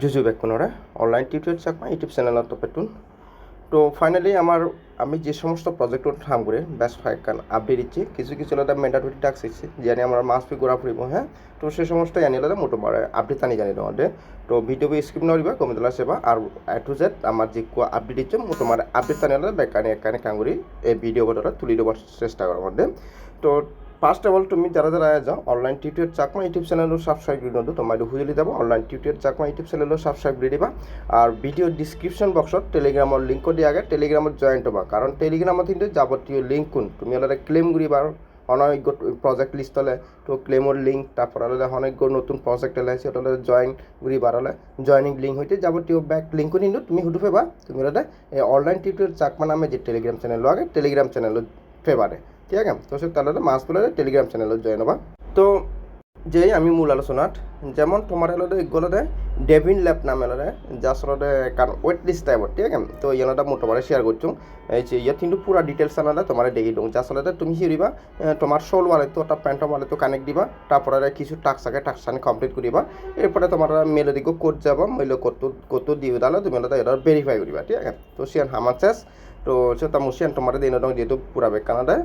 জুজু বেকুনরে online tutor Chakma YouTube চ্যানেলত পেতুন তো ফাইনালি আমার, আমি যে সমস্ত প্রজেক্টত কাম করে বেশ ফাইকান আপডেট দিচ্ছি কিছু কিছু আলাদা মেন্টালিটি টাক্স দিচ্ছি জানি আমার মাস বি ঘোরা ফুরিব হ্যাঁ? তো সে সমস্ত জানি আলাদা মোটো মারে আপডেট আনি জানি তোমাদের। তো ভিডিও স্কিপ নরিবা কমিতলা সেবা। আর এ টু জেড আমার যে আপডেট দিচ্ছে মোটো মারে আপডেট আনি আলাদা বেকানি একানি কাঙ্গুরি, এই ভিডিও বদলা তুলি দেবার চেষ্টা করার মধ্যে তো ফার্স্ট অফ অল তুমি যারা যারা যাও অনলাইন টিউটর চাকমা ইউটিউব চ্যানেলও সাবস্ক্রাইব কৰি নতো তোমার হুজুলি যাব। অনলাইন টিউটর চাকমা ইউটিউব চ্যানেলও সাবস্ক্রাইব কৰি দিবা। আর ভিডিও ডিসক্রিপশন বক্সত টেলিগ্রামৰ লিংকো দিয়া আগে টেলিগ্রামত জয়েন্ট হবা। কাৰণ টেলিগ্রামত কিন্তু যাৱতীয় লিংক কোন? তুমি অলরে ক্লেম কৰিবা অনৈক্য প্রজেক্ট লিস্ট হলে তো ক্লেমর লিঙ্ক তারপর হলে অনেক নতুন প্রজেক্ট এলে সেটা হলে জয়েন করি বাড়ালে জয়নিং লিঙ্ক হইতে যাবতীয় ব্যাক লিঙ্ক তুমি হুটু ফেবা, তুমি হলে অনলাইন টিউটোরিয়াল চাকমা নামে যে টেলিগ্রাম চ্যানেল আগে টেলিগ্রাম চ্যানেল ফেবারে ঠিক আছে? তো সে তাহলে বলে টেলিগ্রাম চ্যানেলত জয়েন হবা। তো যেই আমি মূল আলোচনাত, যেমন তোমার হলো এগুলোতে ডেভিন ল্যাব নামে হলো যা আসলে কারণ ওয়েট লিস্ট টাইপর ঠিক আছে? তো ইয়ানোটা মই তোমার শেয়ার করছ এই যে, ইয়াত কিন্তু পুরা ডিটেলস আনালে তোমার দেখি দিওঁ। যা আসলে তুমি হিরিবা তোমার সোল ওয়ালে তো ওটা প্যান্ট ওয়ালে তো কানেক্ট দিবা তারপরে কিছু টাক্স আগে টাক্স আনি কমপ্লিট করিবা এরপরে তোমার মেলে দিকে কোড যাবা মেলে কত কত দিয়ে দালে তুমি এটা ভেরিফাই করিবা ঠিক আছে? তো সিয়ান হামার তো সেটা মুসিয়ান তোমার দিন দং যেহেতু পুরা বেকানাদে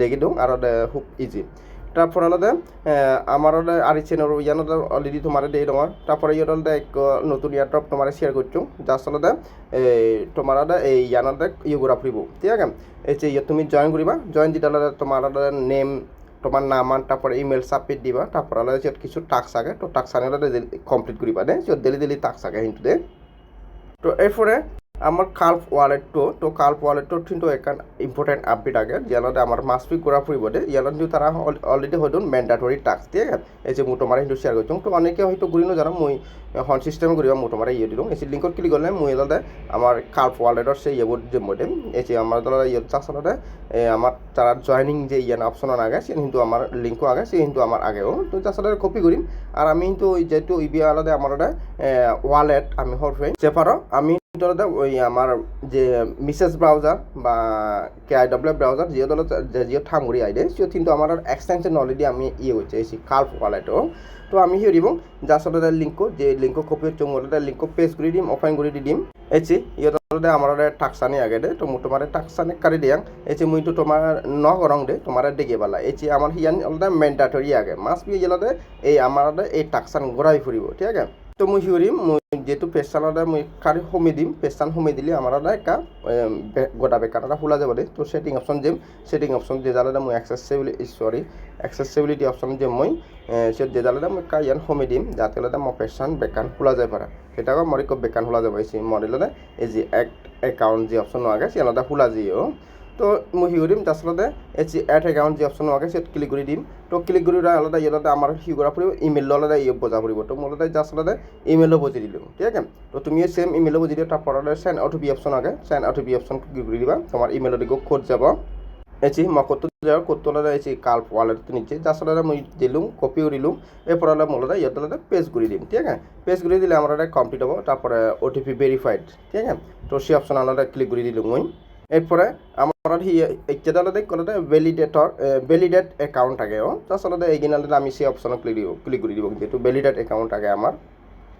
দেখি দিওঁ আর খুব ইজি তারপর আলাদা আমার আর চেনের ইয়ানোটা অলরেডি তোমার দিয়ে তোমার। তারপরে ইয়ার আলাদা এক নতুন ইয়ারটপ তোমার শেয়ার করছ যার আলাদা তোমার আলাদা এই ইয়ানোটা ইয়ে ঘোরা ফুরিব। ঠিক আছে? এই যে ইয়ে তুমি জয়েন করিবা। জয়েন দিতে আলাদা তোমার নেম তোমার নাম, আর তারপরে ইমেল সাবমিট দিবা। তারপর আলাদা যে কিছু টাক্স আগে, তো টাক্স আনি কমপ্লিট করিবা। দে ডেলি ডেলি টাক্স আগে কিন্তু দে তো এরপরে আমার কাল্প ওয়ালেটটো তো কাল্প ওয়ালেটটো কিন্তু একান ইম্পর্টেন্ট আপডেট আগে। আমার মাছপি ঘূৰা ফুৰিব দে। কিন্তু তারা অলরেডি হয়তো মেন্ডাটরি টাস্ক দিয়ে এই যে মোটোমারে কিন্তু শেয়ার করছ। তো অনেকে হয়তো ঘুরি নাজানো, মই হন সিস্টেম করিবা মোটোমারে ইয়ে দিলোঁ এই লিঙ্কত ক্লিক করলে মই এলাদে আমার কাল্প ওয়ালেটর সেই ইয়ে যে মধ্যে এই যে আমার দ্বারা ইয়ে চাষলতে আমার তারা জয়নিং যে ইয়ান অপশন আগে, সে কিন্তু আমার লিঙ্কও আগে, সে কিন্তু আমার আগেও। তো চাষলতে কপি করিম আর আমি কিন্তু যেহেতু ইবি আলাদা আমার ওয়ালেট আমি হরফে যে পারো আমি ভিতরতে ওই আমার যে মিসেস ব্রাউজার বা কে আই ডব্লিউ ব্রাউজার যে যিহেতু ঠামুরি আইডে সিও কিন্তু আমার এক্সটেনশন অলরেডি আমি ইয়ে হচ্ছে এই কাল্প ওয়ালেটও তো আমি হিও দিব যার সাথে লিঙ্ক যে লিঙ্ক কপি হচ্ছে মোটা লিঙ্ক পেজ করে দিম অফলাইন করে দিম। এচি ইহঁততে আমাৰ টাকসানি আগে দে, তো মোৰ তোমাৰ টাকসানি কাৰি দিয়াং। এচি মইতো তোমাৰ গৰং দে, তোমাৰ দেগে পালা। এচি আমাৰ হিয়ান অলতে মেন্ডাটৰি আগে। মাছ বি গেলতে এই আমাৰ এই টাকসান ঘূৰাই ফুৰিব, ঠিক আছে? তো মই হিউৰিম মই যেহেতু পেস্টানতে মই কারি সমি দিম পেস্টান সমি দিলে আমার একটা গোটা বেকারটা খোলা যাব তো সেটিং অপশন যেম সেটিং অপশন যে জালে মই অ্যাক্সেসিবিলিটি সরি অ্যাক্সেসিবিলিটি অপশন যে মই সে যে জালে মই কাইয়ান সমি দিম, যাতে হলে মই পেস্টান বেকান খোলা যায় পারা সেটাকে মরিক বেকান খোলা যাব, এই মডেলতে এই যে এক একাউন্ট যে অপশন আগে সে আলাদা খোলা যেও তো মই হিউৰিম তাৰপিছতে এই এড একাউণ্ট যি অপশ্যন আগে সেট ক্লিক কৰি দিম। তো ক্লিক কৰি আলাদা ইয়াতে আমাৰ হিউৰা ফুৰিব ইমেইল আলাদা ইয়ে বজা ফুৰিব তো মোৰ আলাদা জাষ্ট আলাদা ইমেইলো বুজি দিলোঁ, ঠিক আছে? তো তুমি সেম ইমেইলো বুজি দিও তারপর সেন্ড ওটিপি অপশন আগে। সেন্ড ওটিপি অপশন ক্লিক করে দিবা। তোমার ইমেইলো দিকে কোড যাব। মই কোডটো যাওয়ার আলাদা এচি কাল ওয়ালেট নিচে যার আলাদা মই দিলুম কপি করিলুম এরপর আলাদা মোলাদা ইয়াতে পেজ করে দিম, ঠিক আছে? পেজ করে দিলে আমার কমপ্লিট হব তারপরে ওটিপি ভেরিফাইড ঠিক আছে? তো সেই অপশন আলাদা ক্লিক করে দিলুম মই। এরপরে আমার এতিয়া আলাদা কলাতে ভ্যালিডেটর ভ্যালিডেট অ্যাকাউন্ট আগে ও জাস্ট আলাদা এইগিন আলাদা আমি সেই অপশনত ক্লিক ক্লিক করে দিব যেহেতু ভ্যালিডেট অ্যাকাউন্ট আগে আমার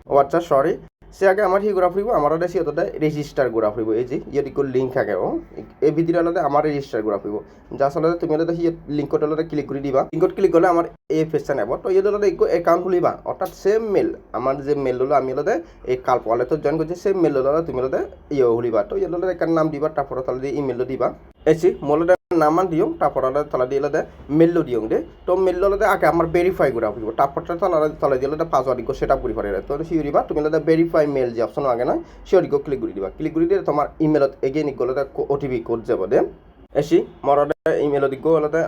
ও আচ্ছা সরি সে আগে আমার সি ঘূৰা ফুৰিব, আমাৰ সি সিহঁতে ৰেজিষ্টাৰ ঘূৰা ফুৰিব, এই যে ইয়াত ইকো লিংক থাকে, অঁ। এই ভিডিঅ' আলাদা আমাৰ ৰেজিষ্টাৰ ঘূৰা ফুৰিব। যাৰ আচলতে তুমি আলাদা সি লিংকত আলাদা ক্লিক কৰি দিবা। লিংকত ক্লিক কৰিলে আমাৰ এই ফেচান এপ তো ইয়াত আলাদা ইকো একাউণ্ট খুলিবা। অৰ্থাৎ সেম মেল আমাৰ যে মেল ল'লো, আমি আলাদা এই কাল ওয়ালেটত জয়েন করছি সেম মেল আলাদা তুমি আলাদা ইয়ে খুলিবা। তো ইয়াত আলাদা একার নাম দিবা তারপরে তাহলে ইমেলও দিবা। এসি, মোলাদা নামান দিও তারপর তলা দিয়ে দে মেল্লো দিও দে। তো মেল্লো আলাদা আগে আমার ভেরিফাই করা ফুরিব তারপরটা তলা তলা দিয়ে আলাদা পাসওয়ার্ড গো সেট আপ করি পারে তো সিউরিবা তুমি আলাদা ভেরিফাই মেল যে অপশন আগে না সিউরিকো ক্লিক করে দিবা ক্লিক করে দিয়ে তোমার ইমেলত এগেইন ইকো আলাদা ওটিপি কোড যাব দে। এসি মরদে ইমেল দিগো আলাদা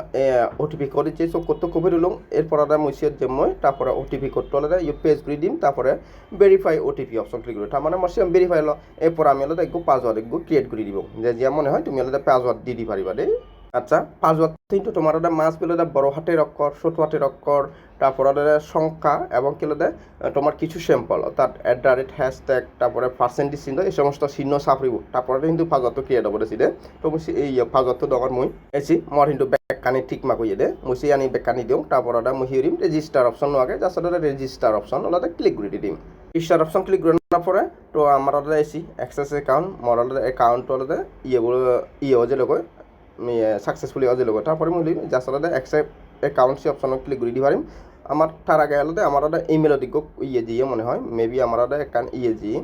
ওটিপি কোড সো কত কপি দিলাম এরপর আলাদা মসিয়ত মই তারপরে ওটিপি করতে আলাদা ইয়ে পেজ করে দিম, তারপরে ভেরিফাই ওটিপি অপশন ক্লিক করি তার মানে আমার আমি ভেরিফাই হলো এরপর আমি আলাদা একটু পাসওয়ার্ড একটু ক্রিয়েট করে দিব। যে যে মনে হয়, তুমি আলাদা পাসওয়ার্ড দিয়ে দিতে পারিবা দেই। আচ্ছা পাসওয়ার্ড কিন্তু তোমার ওটা মাছ পেলে বড় হাতের অক্ষর, ছোট হাতের অক্ষর, তারপর ওদের সংখ্যা এবং কি হলো তোমার কিছু স্যাম্পল অর্থাৎ অ্যাট দ্য রেট হ্যাশট্যাগ তারপরে পার্সেন্টেজ চিহ্ন, এই সমস্ত চিহ্ন চাপরিব তারপরে কিন্তু ক্রিয়েট হব দেছি দে তো মুসি এই পাসওয়ার্ড ডর মই এসি, মর কিন্তু বেকানি ঠিক মা কইয়ে দে। মুসি আনি বেকানি দিওঁ, তারপর ওটা মুহি দিম রেজিস্টার অপশন আগে যার সাথে রেজিস্টার অপশন ওলাতে ক্লিক করে দিম। স্টার অপশন ক্লিক করে পরে, তো আমার আলাদা এসি অ্যাক্সেস অ্যাকাউন্ট মোর অ্যাকাউন্ট আলাদা ইয়ে বলে ইয়ে অজে লোক সাকসেসফুলি অজে লোক তারপরে মই জাস্ট আলাদা অ্যাকসেপ্ট অ্যাকাউন্ট সে অপশন ক্লিক করে দিতে পারিম আমার তার আগে আলাদা আমার আলাদা ইমেল দিক ইয়ে দিয়ে মনে হয়। মেবি আমার আলাদা একান ইয়ে দিয়ে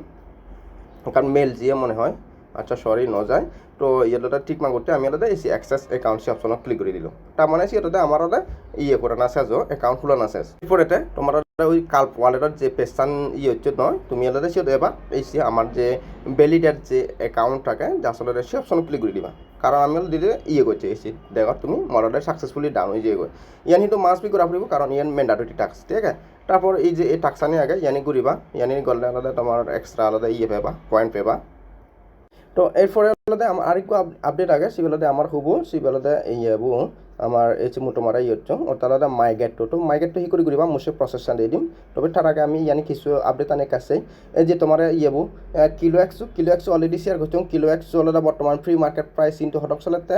কারণ মেল দিয়ে মনে হয়। আচ্ছা সরি ন যায় তো ইয়েটা ঠিক মা করতে আমি আলাদা এসি অ্যাক্সেস অ্যাকাউন্ট সে অপশন ক্লিক করে দিল। তার মানে সেটাতে আমার আলাদা ইয়ে করে না শেষ অ্যাকাউন্ট খোলা না শেষ এরপরেতে তোমার ওই কাল ওয়ালেটের যে পেশান ইয়ে হচ্ছে নয় তুমি আলাদা সেটা এবার এসে আমার যে ভ্যালিডের যে অ্যাকাউন্ট থাকে যা আসলে সে অপশন ক্লিক করে দিবা। কারণ আমি দিলে ইয়ে করছে এসি দেখো তুমি মডেলটা সাকসেসফুলি ডাউন হয়ে যাবে ইয়ান কিন্তু মাস বি করা ফুরিব কারণ ইয়ান ম্যান্ডাটরি টাক্স ঠিক আছে? তারপর এই যে এই টাক্সানি আগে, ইয়ানি ঘুরিবা, ইয়ানি গলে আলাদা তোমার এক্সট্রা আলাদা ইয়ে পেবা পয়েন্ট পেবা তো এরপরে আলাদা আমার আরেকটু আপডেট আগে সেগুলোতে আমার হুবু সেগুলোতে ইয়েবু আমার এই যে মোটো মারা ইয়ে অর্থাৎ আলাদা মাই গেট তো মাই গেটটো হি করে ঘুরিবা মুসে প্রসেসটা দিয়ে দিম। তবে তার আগে আমি ইয়ানি কিছু আপডেট আনে কাছে। এই যে তোমার ইয়েবু কিলো একশো কিলো একশো অলরেডি শেয়ার করছ কিলো একশো আলাদা বর্তমান ফ্রি মার্কেট প্রাইস ইন্টু হটক চলাতে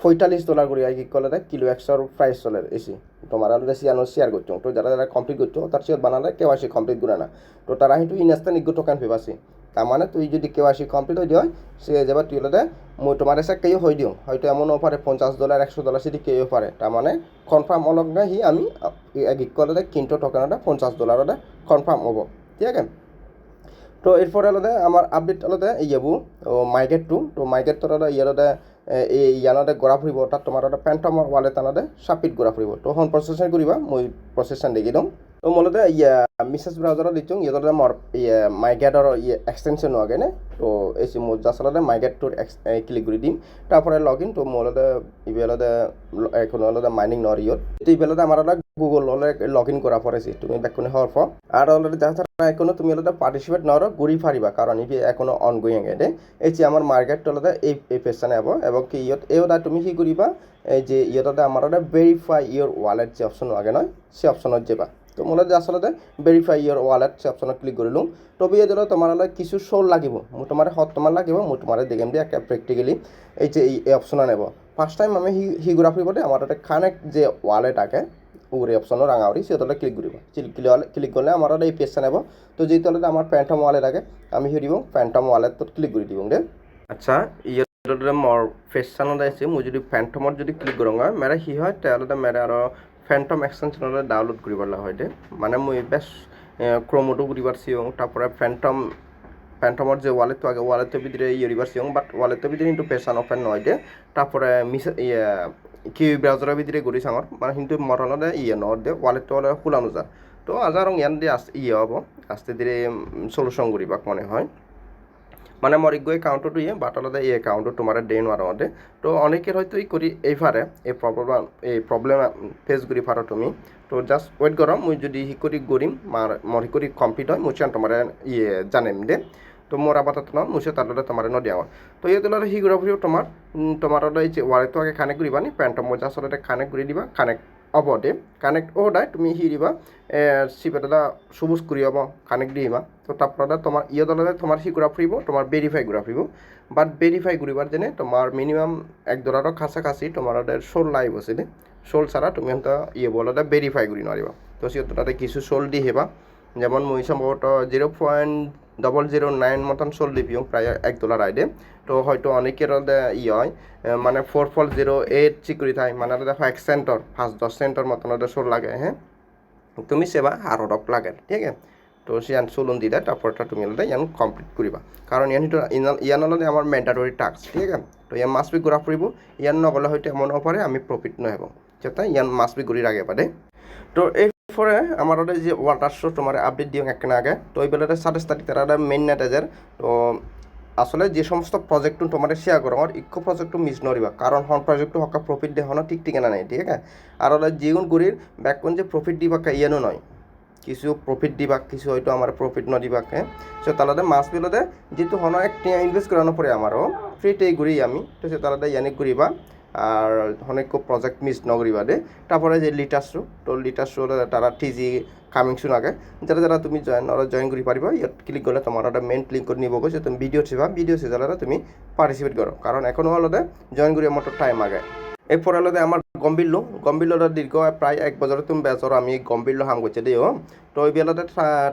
পঁয়তাল্লিশ ডলার করে আর কি কলে কিলো একশোর প্রাইস চলে এসি তোমার আলাদা সিয়ানো শেয়ার করছ, তো যারা যারা কমপ্লিট করছ, তার সে বানালে, কেউ আসি কমপ্লিট করে না। তো তারা কিন্তু ইনস্টা নিগ্য টোকেন পেবাসি তার মানে তুই যদি কেউ আসি কমপ্লিট হয়ে যায়, সে যাবার তুই হলে মই তোমার এসে কেউ হয়ে দিও। হয়তো এমনও পারে পঞ্চাশ ডলার একশো ডলার সেটি কেউ পারে তার মানে কনফার্ম অলগ না হি আমি এক কলে কিন্তু টোকেনটা পঞ্চাশ ডলারতে কনফার্ম হব। ঠিক আছে? তো এরপরে আলাদা আমার আপডেট আলাদা ইয়েবু ও মাইকেট টু তো মাইকেট তোর ইয়ারতে এই ইয়ানতে গড়া ফুৰিব তাত তোমাৰ এটা পেণ্টমৰ ৱালেট আনতে চাপিত গড়া ফুৰিব তো হন প্ৰচেছন কৰিবা মই প্ৰচেছন দেখি দিওঁ। তো মূলতে ইয়া মিছেছ ব্রাউজারত দিছোঁ ইহঁতৰ মোৰ মাইগেটৰ ইয়ে এক্সটেনশন হোৱাকৈ নে তো এই মোৰ আলাদা মাইগেটটোত ক্লিক কৰি দিম। তারপরে লগ ইন তো মূলতে এখন আলাদা মাইনিং নর ইয়ত তো ইবেলতে আমার গুগল লগ ইন করা পড়েছি তুমি বেকুনে হওয়ার পর আর অলরেডি যা এখনও তুমি আলাদা পার্টিসিপেট নর ঘুরি ফারিবা কারণ ইবি এখনও অনগোয়িং এডে এই যে আমার মার্কেট আলাদা এই এই পেশানে হব, এবং কি ইয়ত এই ওটা তুমি কি করিবা এই যে ইয়ততে আমার ভেরিফাই ইয়োর ওয়ালেট যে অপশন আগে নয় সে অপশনত যাবা। তো মূলত আচলতে ভেৰিফাই ইয়ৰ ৱালেট অপশ্যনত ক্লিক কৰিলোঁ তবে এই দিলে তোমাৰ কিছু শোল লাগিব। মোৰ তোমাৰ হত তোমাৰ লাগিব, মই তোমাৰ দেখাম দিয়ে একটা প্ৰেক্টিকেলি এই যে এই অপশ্যন আনিব ফাৰ্ষ্ট টাইম আমি ফুৰিব দে আমাৰ তাতে কানেক্ট যে ৱালেট আগে ওরে অপশনের রাঙাউরি সে তলে ক্লিক করিব ক্লিক করলে আমার এই পেজটা নেব তো যেই তলে আমার প্যান্টম ওয়ালেট আগে আমি দিব প্যান্টম ওয়ালেট ক্লিক করে দিব দে। আচ্ছা ইয়ে মোৰ ফেচানত আছে মই যদি ফেণ্টমত যদি ক্লিক কৰোঁ, মেৰা সি হয়, তেতিয়াহ'লে মেৰা আৰু ফেণ্টম এক্সটেনশ্যনলৈ ডাউনলোড কৰিবলৈ হয় দে মানে মই বেছ ক্ৰমতো কৰিব পাৰিছোঁ তাৰপৰা ফেণ্টম ফ্যান্টমর যে তো আগে ওয়ালেটের ভিতরে ইয়ে রিভার্সিং বাট ওয়ালেটের ভিতরে কিন্তু পেশান ওপেন নয় দে তারপরে মিস ইয়ে কি ব্রাউজারের ভিতরে ঘুরি সাঙর মানে কিন্তু মরণে ইয়ে নর দে ওয়ালেটটা হলে খোলানো যায়। তো আজার ইয়ান দিয়ে আস্তে ইয়ে হব। আস্তে ধীরে সলিউশন করিবাক মনে হয়। মানে মরিগ্য একাউন্টটো ইয়ে বাট আলাদা এই একাউন্টটো তোমাৰ দেই নোৱাৰোঁতে তো অনেকের হয়তো ই করি এই ফারে এই প্রবলেম এই প্রবলেম ফেস করি ফারো তুমি। তো জাস্ট ওয়েট করম মুই যদি হি করি গরিম মার মর করি কমপ্লিট হয় মুচান তোমার ইয়ে জানিম দে। তো মোর আপাতত ন মুছে তার তোমার ন দেওয়া তো এই তোলার হি ঘুরা ফুরিও তোমার তোমার এই যে ওয়ালে তো আগে কানেক্ট করিবা নি প্যান্ট মোজা আসলে কানেক্ট করে দিবা কানেক্ট হ'ব দে কানেক্ট দাই তুমি সি দিবা চিপেটা সবুজ কৰি হ'ব, কানেক্ট দিবা। তো তারপরে তোমার ইয়ে দলে তোমার সি ঘুরা ফুরিব তোমার ভেরিফাই ঘুরা ফুরিব বাট ভেরিফাই ঘুরিবার জেনে তোমার মিনিমাম এক ডলাৰৰ কাছাকাছি তোমাৰ শোল লাইভ আছে দে শোল ছাড়া তুমি হয়তো ইয়ে বলতে ভেরিফাই করি নোৱাৰিবা। তো সিহঁতে কিছু শোল দি হেবা যেমন মই সম্ভবত zero point double zero nine মতন শোল দিবিও প্রায় এক ডলার আইডে। তো হয়তো অনেকের ই হয় মানে ফোর ফোর জিরো এইট চিকুরি থাই মানে দেখো এক সেন্টর পাঁচ দশ সেন্টর মতন শোল লাগে হ্যাঁ? তুমি সেবা আরও ডক লাগে, ঠিক আছে? তো সিয়ান চলুন দিদা তারপরটা তুমি হলে ইয়ান কমপ্লিট করিবা। কারণ ইয়ান সেইটো ইয়ান হলে আমার মেন্ডাটরি টাস্ক ঠিক আছে? তো ইয়ান মাছ বি ঘূৰা ফুৰিব, ইয়ান নগ'লে হয়তো এমন পাৰে, আমি প্ৰফিট নহ'ব। যাতে ইয়ান মাছ বি ঘূৰি আগে পারে তো এই পরে আমার ওটা যে ওয়াটার শো তোমার আপডেট দিও একখানে আগে, তো ওই বেলাতে সাতাশ তারিখ তারা মেইন নেটেজের তো আসলে যে সমস্ত প্রজেক্ট তোমার শেয়ার করো, আমার ইকো প্রজেক্ট মিস নরিবা, কারণ হন প্রজেক্ট হকা প্রফিট দিয়ে হন ঠিক ঠিকানা নাই, ঠিক আছে? আর ওরা যেগুন গুড়ির ব্যাকন যে প্রফিট দিবা ইয়ানো নয়, কিছু প্রফিট দিবা, কিছু হয়তো আমার প্রফিট নদিবাকে সো তালাদে মাছ বিলতে যেহেতু হন একটা ইনভেস্ট করানো পরে আমারও ফ্রিতেই ঘুরি আমি, তো সে তালাদে ইয়ানিক ঘুরিবা আর অনেক প্রজেক্ট মিস নগরিবা দে তারপরে যে লিটার্সু তো লিটার্সু তারা টিজি কামিং শুন আগে। যারা যারা তুমি জয়েন জয়েন কৰি পারিবা। ইয়াত ক্লিক করলে তোমার একটা মেইন লিংকত নিব গৈছে তুমি ভিডিও ছিবা ভিডিও সিজালে তুমি পার্টিসিপেট করো। কারণ এখনও হলতে জয়েন করি আমার টাইম আগে। এরপর আলাদা আমার গম্ভীর্য গম্ভীর্যটা দীর্ঘ প্রায় এক বছর তুমি বেচর আমি গম্ভীর্য হাম করছে দিও তো ওই বেলাতে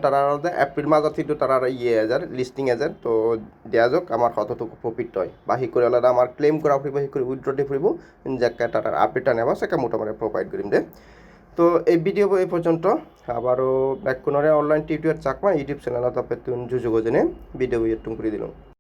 তারা আলাদা এপ্রিল মাস থেকে তারা ইয়ে হাজার লিস্টিং হাজার তো দেওয়া যাক আমার কতটুকু প্রফিট হয়। বা সি করে আলাদা আমার ক্লেম করা ফুরিব সি করে উইথড্র দিয়ে ফুরিব যাকে তার আপডেটটা নেবা সেটা মোটামুটি প্রোভাইড করিম দে তো এই ভিডিও এই পর্যন্ত আবারও ব্যাক কোনরে অনলাইন টিউটোরিয়াল চাকমা ইউটিউব তুমি যুযোগ জেনে ভিডিও করে দিলাম